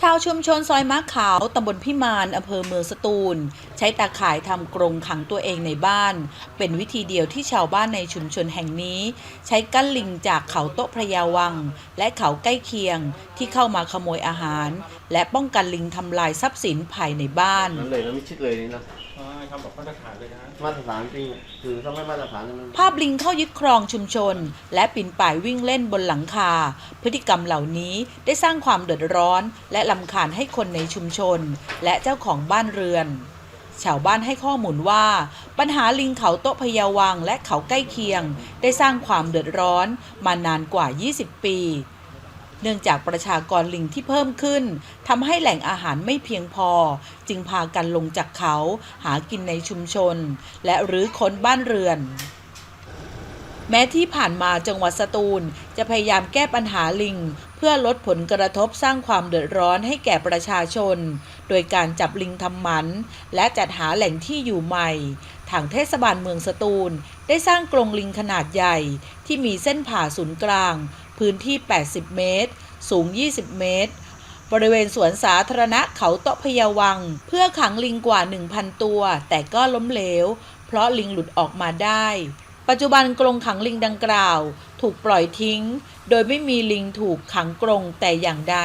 ชาวชุมชนซอยมะขาว ตำบลพิมานอำเภอเมืองสตูล ใช้ตาข่ายทำกรงขังตัวเองในบ้าน เป็นวิธีเดียวที่ชาวบ้านในชุมชนแห่งนี้ ใช้กั้นลิงจากเขาโต๊ะพระยาวัง และเขาใกล้เคียงที่เข้ามาขโมยอาหาร และป้องกันลิงทำลายทรัพย์สินภายในบ้าน นั้นเลยนะไม่ชิดเลยนี่นะ ทำแบบมาตรฐานเลยนะมาตรฐานจริงคือถ้าไม่มาตรฐานมันภาพลิงเข้ายึดครองชุมชน และปีนป่ายวิ่งเล่นบนหลังคา พฤติกรรมเหล่านี้ได้สร้างความเดือดร้อน และลำคาญให้คนในชุมชน และเจ้าของบ้านเรือนชาวบ้านให้ข้อมูลว่า ปัญหาลิงเขาโต๊ะพะยาวังและเขาใกล้เคียง ได้สร้างความเดือดร้อนมานานกว่า 20 ปี เนื่องจากประชากรลิงที่เพิ่มขึ้นทำให้แหล่งอาหารไม่เพียงพอ จึงพากันลงจากเขาหากินในชุมชน และรื้อค้นบ้านเรือนแม้ที่ผ่านมาจังหวัดสตูล จะพยายามแก้ปัญหาลิง เพื่อลดผลกระทบสร้างความเดือดร้อนให้แก่ประชาชน โดยการจับลิงทำหมัน และจัดหาแหล่งที่อยู่ใหม่ ทางเทศบาลเมืองสตูล ได้สร้างกรงลิงขนาดใหญ่ที่มีเส้นผ่าศูนย์กลาง พื้นที่ 80 เมตร สูง 20 เมตร บริเวณสวนสาธารณะเขาโตะพยาวัง เพื่อขังลิงกว่า 1,000 ตัว แต่ก็ล้มเหลว เพราะลิงหลุดออกมาได้ ปัจจุบันกรงขังลิงดังกล่าว ถูกปล่อยทิ้ง โดยไม่มีลิงถูกขังกรงแต่อย่างใด